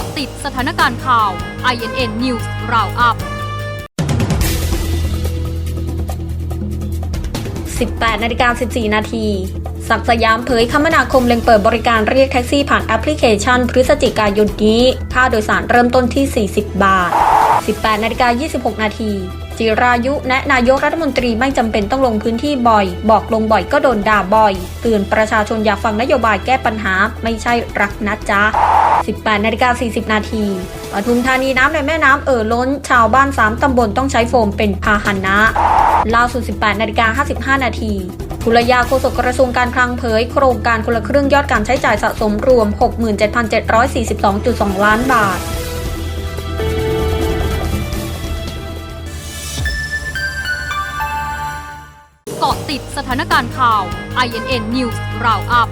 าะติดสถานการณ์ข่าว INN News Roundup 18นาฬิกา14 นาทีศักสยามเผยคมนาคมเล็งเปิดบริการเรียกแท็กซี่ผ่านแอปพลิเคชัน พฤศจิกายนนี้ ค่าโดยสารเริ่มต้นที่ 40 บาท 18นาฬิกา26 นาทีจิรายุ แนะนายกรัฐมนตรีไม่จำเป็นต้องลงพื้นที่บ่อย บอกลงบ่อยก็โดนด่าบ่อยเตือนประชาชนอยากฟังนโยบายแก้ปัญหา ไม่ใช่รักนะจ๊ะ 18นาฬิกา40 นาทีปทุมธานีน้ำในแม่น้ำเอ่อล้น ชาวบ้าน 3 ตำบลต้องใช้โฟมเป็นพาหนะล่าสุด 18นาฬิกา55 นาทีภุรยาโฆษกกระทรวงการคลังเผย โครงการคนละครึ่งยอดการใช้จ่ายสะสมรวม 67,742.2 ล้านบาทเกาะติดสถานการณ์ข่าว INN News Roundup